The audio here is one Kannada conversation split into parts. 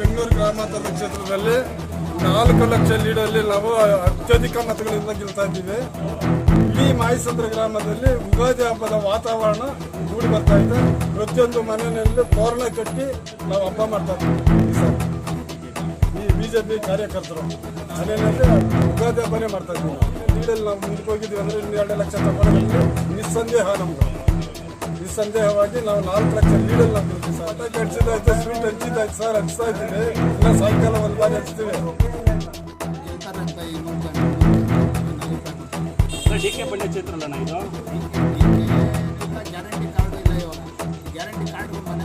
ಬೆಂಗಳೂರು ಗ್ರಾಮಾಂತರ ಕ್ಷೇತ್ರದಲ್ಲಿ ನಾಲ್ಕು ಲಕ್ಷ ಲೀಡಲ್ಲಿ ನಾವು ಅತ್ಯಧಿಕ ಮತಗಳಿಂದ ಗೆಲ್ತಾ ಇದ್ದೀವಿ. ಈ ಮಾಯಸಂದ್ರ ಗ್ರಾಮದಲ್ಲಿ ಯುಗಾದಿ ಹಬ್ಬದ ವಾತಾವರಣ ಮೂಡಿ ಬರ್ತಾ ಇದೆ. ಪ್ರತಿಯೊಂದು ಮನೆಯಲ್ಲಿ ತೋರಣ ಕಟ್ಟಿ ನಾವು ಹಬ್ಬ ಮಾಡ್ತಾ ಇದ್ದೀವಿ. ಈ ಪಿ ಕಾರ್ಯಕರ್ತರು ಮನೆಯಲ್ಲಿ ಯುಗಾದಿ ಹಬ್ಬನೇ ಮಾಡ್ತಾ ಇದ್ದೀವಿ. ಲೀಡಲ್ಲಿ ನಾವು ಮುಂದಕ್ಕೆ ಹೋಗಿದ್ದೀವಿ ಅಂದರೆ ಇನ್ನೆರಡು ಲಕ್ಷ ತಗೊಳ್ಳೋದ್ರಲ್ಲಿ ನಿಸ್ಸಂದೇಹ ನಮ್ಗೆ ನಿಸ್ಸಂದೇಹವಾಗಿ ನಾವು ನಾಲ್ಕು ಲಕ್ಷ ನೀಡಲ್ಲ ಗೆಲ್ತೀವಿ ಸರ್. ಪಟಾಕಿ ಹಂಚಿದಾಯ್ತು ಸ್ವೀಟ್ ಹಂಚಿದಾಯ್ತು ಸರ್. ಹಂಚ್ತಾ ಇದ್ದೀವಿ ಇಲ್ಲ ಸಾಯಂಕಾಲ ಒಂದು ಬಾರಿ ಹಚ್ತೀವಿ. ಡಿ ಕೆ ಪಂಡ್ಯ ಇದು? ಗ್ಯಾರಂಟಿ ಕಾರ್ಡ್ ಇಲ್ಲ ಇವಾಗ ಗ್ಯಾರಂಟಿ ಕಾರ್ಡ್ ಮನೆ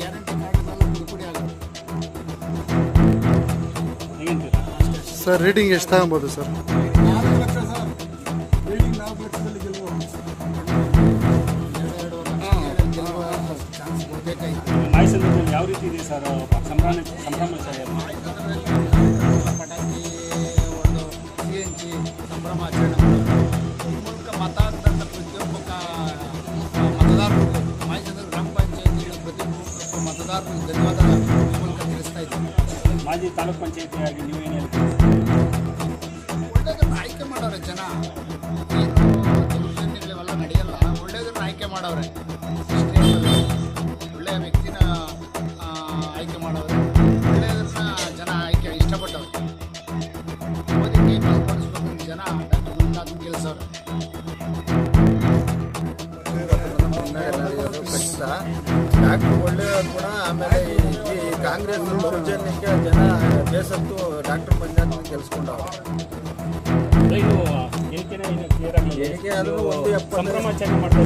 ಗ್ಯಾರಂಟಿ ಹೇಗಂತೀರಾ ಸರ್ ರೀಡಿಂಗ್ ಎಷ್ಟು ತಗೊಬೋದು ಸರ್? ನಾಲ್ಕು ಲಕ್ಷ ಸರ್. ರೀಡಿಂಗ್ ನಾಲ್ಕು ಲಕ್ಷದಲ್ಲಿ ಗೆಲ್ಬೋದು. ಚಾನ್ಸ್ ಬೇಕಾಗಿತ್ತು ಮಾಯಸಂದ್ರದಲ್ಲಿ ಯಾವ ರೀತಿ ಇದೆ ಸರ್ ಸಂಭ್ರಮ ಸಂಭ್ರಮಾಚರಣೆ ಪಟಾಕಿ ಒಂದು ಸಿ ಸಂಭ್ರಮ ಆಚರಣೆ ಮಾಡೋದು ಈ ಮೂಲಕ ಮತ ಹಾಕ್ದಂಥ ಪ್ರತಿಯೊಬ್ಬ ಮತದಾರರು ಮಾಹಿತಿ ಗ್ರಾಮ ಪಂಚಾಯತಿಗಳ ಪ್ರತಿಯೊಬ್ಬ ಮತದಾರರು ಧನ್ಯವಾದ ಈ ಮೂಲಕ ತಿಳಿಸ್ತಾ ಇದ್ದೀನಿ ಮಾಜಿ ತಾಲೂಕ್ ಪಂಚಾಯತಿಯಾಗಿ ನೀವು ನೀವೇನು ಹೇಳ್ತೀರಿ ಒಳ್ಳೇದನ್ನ ಆಯ್ಕೆ ಮಾಡೋರೆ ಜನ ಏನು ನಡೆಯಲ್ಲ ಒಳ್ಳೆಯದನ್ನು ಆಯ್ಕೆ ಮಾಡವ್ರೆ ಆಯ್ಕೆ ಮಾಡೋರು. ಒಳ್ಳೆಯದನ್ನ ಜನ ಆಯ್ಕೆ ಇಷ್ಟಪಟ್ಟವ್ರು. ಮೋದಿ ಕಾಪಾಡಿಸ್ಬೇಕು ಜನ ಡಾಕ್ಟರ್ ಮಂಜುನಾಥ್ ಗೆಲ್ಸವ್ರೆ ಖಚಿತ ಡಾಕ್ಟರ್ ಒಳ್ಳೆಯ ಗುಣ ಆಮೇಲೆ ಈ ಕಾಂಗ್ರೆಸ್ ದೌರ್ಜನ್ಯಕ್ಕೆ ಜನ ಬೇಸತ್ತು ಡಾಕ್ಟರ್ ಆಗಿ ಹೇಳಿಕೆ ಆದ್ರೂ ಒಂದು ಎಪ್ಪತ್ತು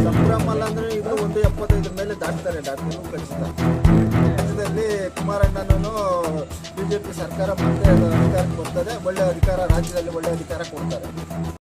ಸಂಭ್ರಮ ಅಲ್ಲ ಅಂದ್ರೆ ಇದು ಒಂದು ಎಪ್ಪತ್ತೈದರ ಮೇಲೆ ದಾಟ್ತಾರೆ ಡಾಕ್ಟರ್ ಖಚಿತ. ಬಿಜೆಪಿ ಸರ್ಕಾರ ಮತ್ತೆ ಅಧಿಕಾರ ಬರ್ತದೆ. ಒಳ್ಳೆ ಅಧಿಕಾರ ರಾಜ್ಯದಲ್ಲಿ ಒಳ್ಳೆ ಅಧಿಕಾರ ಕೊಡ್ತಾರೆ.